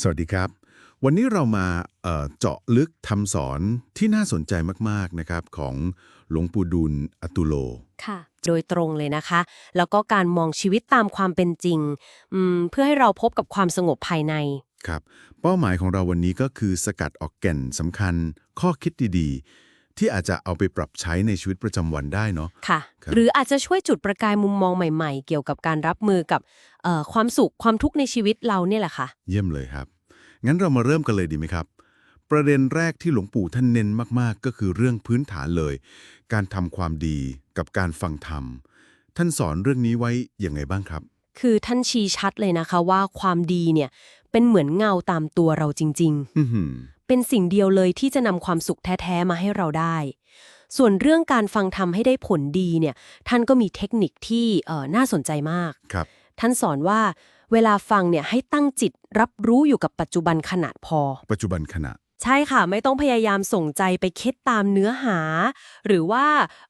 สวัสดีครับ วันนี้เรามาเอ่อเจาะลึกทำสอนที่น่าสนใจมากๆนะครับของหลวงปู่ดูลอตุโล ค่ะ โดยตรงเลยนะคะ แล้วก็การมองชีวิตตามความเป็นจริงอืมเพื่อให้เราพบกับความสงบภายใน ครับ เป้าหมายของเราวันนี้ก็คือสกัดออกแก่นสำคัญ ข้อคิดดีๆ ที่อาจจะเอาไปปรับใช้ในชีวิตประจำวันได้เนาะ ค่ะ ครับ หรืออาจจะช่วยจุดประกายมุมมองใหม่ๆ เกี่ยวกับการรับมือกับเอ่อความสุขความทุกข์ในชีวิตเราเนี่ยแหละค่ะ เยี่ยมเลยครับ งั้นเรามาเริ่มกันเลยดีไหมครับ ประเด็นแรกที่หลวงปู่ท่านเน้นมากๆ ก็คือเรื่องพื้นฐานเลย การทำความดีกับการฟังธรรม ท่านสอนเรื่องนี้ไว้อย่างไงบ้างครับ คือท่านชี้ชัดเลยนะคะว่าความดีเนี่ยเป็นเหมือนเงาตามตัวเราจริง ๆ อื้อหือ เป็นสิ่งเดียวเลยที่จะนำความสุขแท้ๆมาให้เราได้ ส่วนเรื่องการฟังธรรมให้ได้ผลดีเนี่ยท่านก็มีเทคนิคที่เอ่อน่าสนใจมาก ครับ ท่านสอนว่าเวลาฟังเนี่ยให้ตั้งจิตรับรู้อยู่กับปัจจุบันขณะพอ ปัจจุบันขณะ ใช่ค่ะ ไม่ต้องพยายามส่งใจไปคิดตามเนื้อหา หรือว่า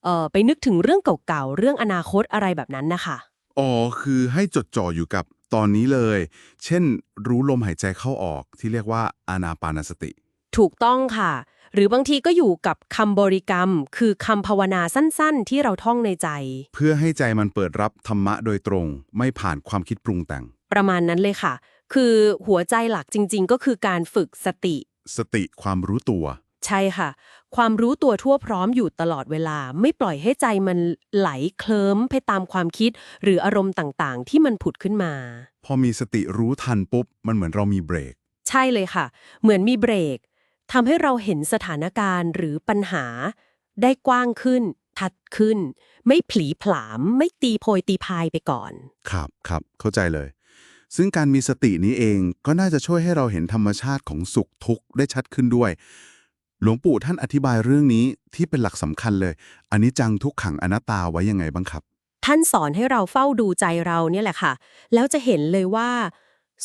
เอ่อไปนึกถึงเรื่องเก่าๆ เรื่องอนาคตอะไรแบบนั้นนะคะ อ๋อ คือให้จดจ่ออยู่กับตอนนี้เลย เช่น รู้ลมหายใจเข้าออกที่เรียกว่าอานาปานสติ ถูกต้องค่ะ หรือบางทีก็อยู่กับคำบริกรรม คือคำภาวนาสั้นๆ ที่เราท่องในใจ เพื่อให้ใจมันเปิดรับธรรมะโดยตรง ไม่ผ่านความคิดปรุงแต่ง ประมาณนั้นเลยค่ะ คือหัวใจหลักจริง ๆ ก็คือการฝึกสติ สติความรู้ตัว ใช่ค่ะ ความรู้ตัวทั่วพร้อมอยู่ตลอดเวลา ไม่ปล่อยให้ใจมันไหลเคลิ้มไปตามความคิด หรืออารมณ์ต่างๆ ที่มันผุดขึ้นมา พอมีสติรู้ทันปุ๊บ มันเหมือนเรามีเบรก ใช่เลยค่ะ เหมือนมีเบรก ทำให้เราเห็นสถานการณ์หรือปัญหา ได้กว้างขึ้น ทัดขึ้น ไม่ผลีผลาม ไม่ตีโพยตีพายไปก่อน ครับครับเข้าใจเลย ซึ่งการมีสตินี้เองก็น่าจะช่วยให้เราเห็นธรรมชาติของสุขทุกข์ได้ชัดขึ้นด้วย หลวงปู่ท่านอธิบายเรื่องนี้ที่เป็นหลักสำคัญเลย อันนี้จังทุกขังอนัตตาไว้ยังไงบ้างครับ ท่านสอนให้เราเฝ้าดูใจเราเนี่ยแหละค่ะ แล้วจะเห็นเลยว่า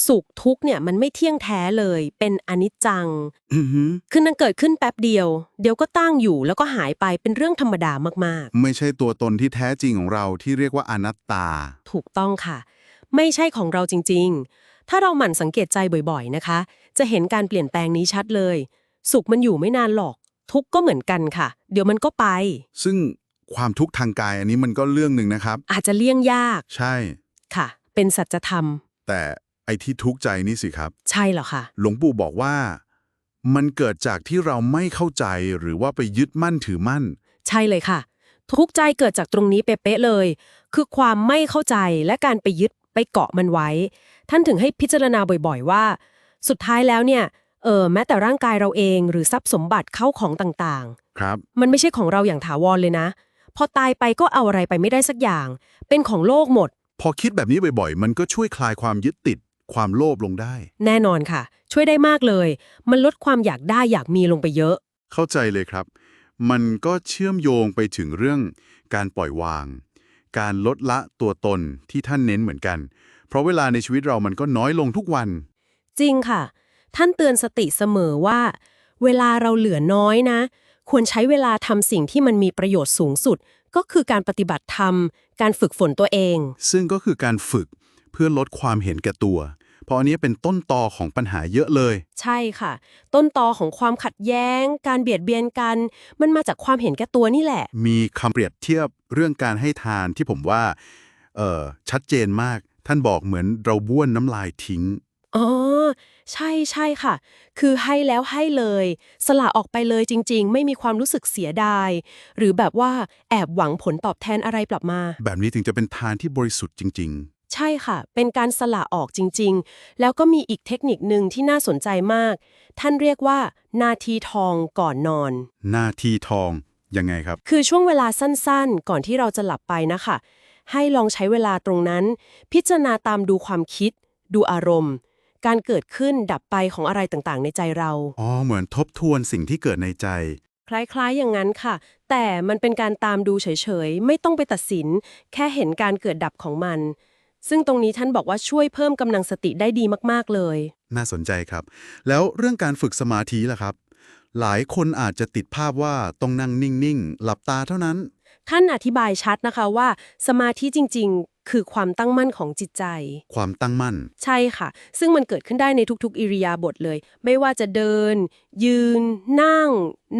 สุขทุกข์เนี่ยมันไม่เที่ยงแท้เลย เป็นอนิจจังอือฮึคือมันเกิดขึ้นแป๊บเดียว เดี๋ยวก็ตั้งอยู่แล้วก็หายไปเป็นเรื่องธรรมดามากไม่ใช่ตัวตนที่แท้จริงของเราที่เรียกว่าอนัตตาๆถูกต้องค่ะ ไม่ใช่ของเราจริง ๆ ถ้าเราหมั่นสังเกตใจบ่อยๆนะคะ จะเห็นการเปลี่ยนแปลงนี้ชัดเลย สุขมันอยู่ไม่นานหรอก ทุกข์ก็เหมือนกันค่ะ เดี๋ยวมันก็ไป ซึ่งความทุกข์ทางกายอันนี้มันก็เรื่องหนึ่งนะครับ อาจจะเลี่ยงยาก ใช่ ค่ะ เป็นสัจธรรม แต่ ไอ้ที่ทุกข์ใจนี่สิครับ ใช่เหรอคะหลวงปู่บอกว่า มันเกิดจากที่เราไม่เข้าใจหรือว่าไปยึดมั่นถือมั่น ใช่เลยค่ะ ทุกข์ใจเกิดจากตรงนี้เป๊ะๆเลย คือความไม่เข้าใจและการไปยึดไปเกาะมันไว้ ท่านถึงให้พิจารณาบ่อยๆว่า สุดท้ายแล้วเนี่ยเออแม้แต่ร่างกายเราเองหรือทรัพย์สมบัติเข้าของต่างครับๆมันไม่ใช่ของเราอย่างถาวรเลยนะ พอตายไปก็เอาอะไรไปไม่ได้สักอย่าง เป็นของโลกหมด พอคิดแบบนี้บ่อยๆ มันก็ช่วยคลายความยึดติด ความโลภลงได้ แน่นอนค่ะ ช่วยได้มากเลย มันลดความอยากได้อยากมีลงไปเยอะ เข้าใจเลยครับ มันก็เชื่อมโยงไปถึงเรื่องการปล่อยวาง การลดละตัวตนที่ท่านเน้นเหมือนกัน เพราะเวลาในชีวิตเรามันก็น้อยลงทุกวัน จริงค่ะ ท่านเตือนสติเสมอว่า เวลาเราเหลือน้อยนะ ควรใช้เวลาทำสิ่งที่มันมีประโยชน์สูงสุด ก็คือการปฏิบัติธรรม การฝึกฝนตัวเอง ซึ่งก็คือการฝึก เพื่อลดความเห็นแก่ตัว เพราะอันนี้เป็นต้นตอของปัญหาเยอะเลย ใช่ค่ะ ต้นตอของความขัดแย้ง การเบียดเบียนกัน มันมาจากความเห็นแก่ตัวนี่แหละ มีคำเปรียบเทียบเรื่องการให้ทานที่ผมว่าเอ่อชัดเจนมาก ท่านบอกเหมือนเราบ้วนน้ำลายทิ้งอ๋อใช่ใช่ค่ะ คือให้แล้วให้เลย สละออกไปเลยจริง ๆ ไม่มีความรู้สึกเสียดาย หรือแบบว่าแอบหวังผลตอบแทนอะไรกลับมา แบบนี้ถึงจะเป็นทานที่บริสุทธิ์จริง ใช่ค่ะ เป็นการสละออกจริง ๆ แล้วก็มีอีกเทคนิคหนึ่งที่น่าสนใจมาก ท่านเรียกว่า นาทีทองก่อนนอนๆหน้าที่ทองยังไงครับ คือช่วงเวลาสั้นๆ ก่อนที่เราจะหลับไปนะคะ ให้ลองใช้เวลาตรงนั้น พิจารณาตามดูความคิด ดูอารมณ์ การเกิดขึ้นดับไปของอะไรต่างๆ ในใจเรา อ๋อ เหมือนทบทวนสิ่งที่เกิดในใจ คล้ายๆ อย่างนั้นค่ะ แต่มันเป็นการตามดูเฉยๆ ไม่ต้องไปตัดสิน แค่เห็นการเกิดดับของมัน ซึ่งตรงนี้ท่านบอกว่าช่วยเพิ่มกำลังสติได้ดีมากๆเลย น่าสนใจครับ แล้วเรื่องการฝึกสมาธิล่ะครับ หลายคนอาจจะติดภาพว่าต้องนั่งนิ่งๆ หลับตาเท่านั้น ท่านอธิบายชัดนะคะว่า สมาธิจริง คือความตั้งมั่นของจิตใจ ความตั้งมั่น ใช่ค่ะ ซึ่งมันเกิดขึ้นได้ในทุกๆ อิริยาบถเลย ไม่ว่าจะเดิน ยืน นั่ง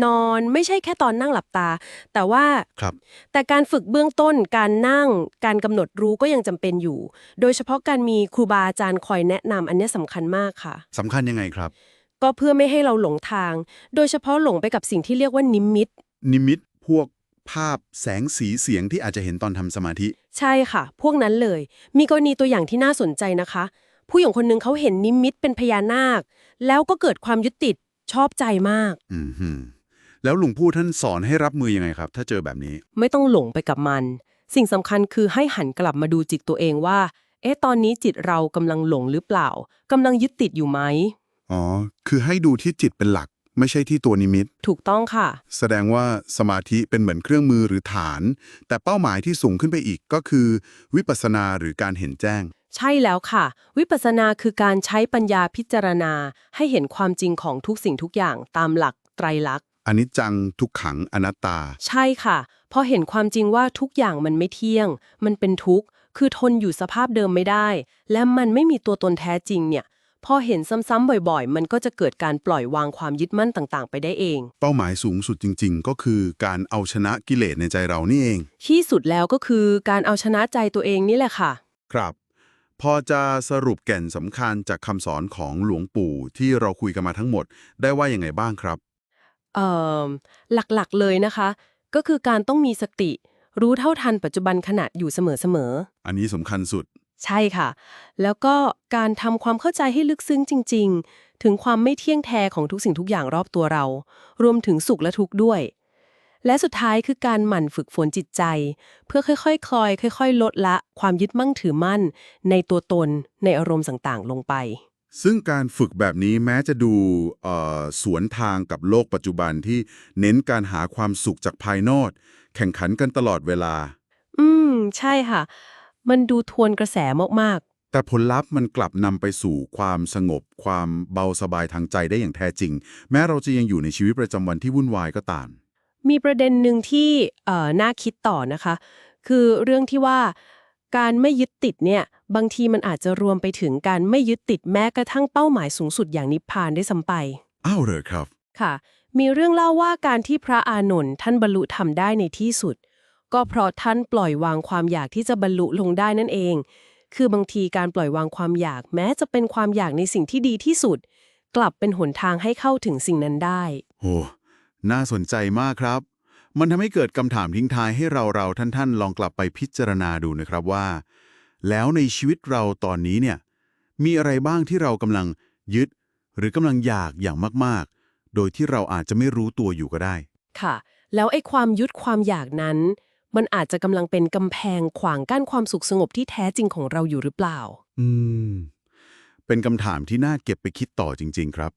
นอน ไม่ใช่แค่ตอนนั่งหลับตา แต่ว่าครับ แต่การฝึกเบื้องต้นการนั่ง การกำหนดรู้ก็ยังจำเป็นอยู่ โดยเฉพาะการมีครูบาอาจารย์คอยแนะนำอันเนี้ยสำคัญมากค่ะ สำคัญยังไงครับ ก็เพื่อไม่ให้เราหลงทาง โดยเฉพาะหลงไปกับสิ่งที่เรียกว่านิมิต นิมิตพวก ภาพแสงสีเสียงที่อาจจะเห็นตอนทำสมาธิ ใช่ค่ะ พวกนั้นเลย มีกรณีตัวอย่างที่น่าสนใจนะคะ ผู้หญิงคนหนึ่งเขาเห็นนิมิตเป็นพญานาค แล้วก็เกิดความยึดติดชอบใจมาก อืมฮึแล้วหลวงปู่ท่านสอนให้รับมือยังไงครับ ถ้าเจอแบบนี้ ไม่ต้องหลงไปกับมัน สิ่งสำคัญคือให้หันกลับมาดูจิตตัวเองว่า เอ๊ะ ตอนนี้จิตเรากำลังหลงหรือเปล่ากำลังยึดติดอยู่ไหม อ๋อ คือให้ดูที่จิตเป็นหลัก ไม่ใช่ที่ตัวนิมิต ถูกต้องค่ะ แสดงว่าสมาธิเป็นเหมือนเครื่องมือหรือฐาน แต่เป้าหมายที่สูงขึ้นไปอีกก็คือ วิปัสสนาหรือการเห็นแจ้ง ใช่แล้วค่ะ วิปัสสนาคือการใช้ปัญญาพิจารณา ให้เห็นความจริงของทุกสิ่งทุกอย่างตามหลักไตรลักษณ์อนิจจังทุกขังอนัตตา ใช่ค่ะ พอเห็นความจริงว่าทุกอย่างมันไม่เที่ยง มันเป็นทุกข์ คือทนอยู่สภาพเดิมไม่ได้ และมันไม่มีตัวตนแท้จริงเนี่ย พอเห็นซ้ำๆบ่อยๆ มันก็จะเกิดการปล่อยวางความยึดมั่นต่างๆ ไปได้เอง เป้าหมายสูงสุดจริง ๆ ก็คือการเอาชนะกิเลสในใจเรานี่เอง ที่สุดแล้วก็คือการเอาชนะใจตัวเองนี่แหละค่ะ ครับ พอจะสรุปแก่นสำคัญจากคำสอนของหลวงปู่ที่เราคุยกันมาทั้งหมด ได้ว่ายังไงบ้างครับ เอ่อ หลักๆเลยนะคะ ก็คือการต้องมีสติ รู้เท่าทันปัจจุบันขณะอยู่เสมอๆ อันนี้สำคัญสุด ใช่ค่ะ แล้วก็การทำความเข้าใจให้ลึกซึ้งจริง ๆ ถึงความไม่เที่ยงแท้ของทุกสิ่งทุกอย่างรอบตัวเรา รวมถึงสุขและทุกข์ด้วย และสุดท้ายคือการหมั่นฝึกฝนจิตใจ เพื่อค่อยๆคลอย ค่อย ๆ ลดละความยึดมั่งถือมั่น ในตัวตน ในอารมณ์ต่างๆ ลงไป ซึ่งการฝึกแบบนี้แม้จะดูเอ่อสวนทางกับโลกปัจจุบันที่เน้นการหาความสุขจากภายนอก แข่งขันกันตลอดเวลา อืม ใช่ค่ะ มันดูทวนกระแสมากๆ แต่ผลลัพธ์มันกลับนำไปสู่ความสงบ ความเบาสบายทางใจได้อย่างแท้จริง แม้เราจะยังอยู่ในชีวิตประจำวันที่วุ่นวายก็ตาม มีประเด็นหนึ่งที่เอ่อน่าคิดต่อนะคะ คือเรื่องที่ว่าการไม่ยึดติดเนี่ยบางทีมันอาจจะรวมไปถึงการไม่ยึดติดแม้กระทั่งเป้าหมายสูงสุดอย่างนิพพานได้วยซ้ำไป อ้าวเหรอครับ ค่ะ มีเรื่องเล่าว่าการที่พระอานนท์ท่านบรรลุธรรมได้ในที่สุด ก็เพราะท่านปล่อยวางความอยากที่จะบรรลุลงได้นั่นเอง คือบางทีการปล่อยวางความอยากแม้จะเป็นความอยากในสิ่งที่ดีที่สุด กลับเป็นหนทางให้เข้าถึงสิ่งนั้นได้ โอ้น่าสนใจมากครับ มันทำให้เกิดคำถามทิ้งท้ายให้เราเราท่านท่านๆ ลองกลับไปพิจารณาดูนะครับว่า แล้วในชีวิตเราตอนนี้เนี่ย มีอะไรบ้างที่เรากำลังยึด หรือกำลังอยากอย่างมากๆ โดยที่เราอาจจะไม่รู้ตัวอยู่ก็ได้ ค่ะ แล้วไอ้ความยึดความอยากนั้น มันอาจจะกำลังเป็นกำแพงขวางกั้นความสุขสงบที่แท้จริงของเราอยู่หรือเปล่า อืม เป็นคำถามที่น่าเก็บไปคิดต่อจริง ๆ ครับ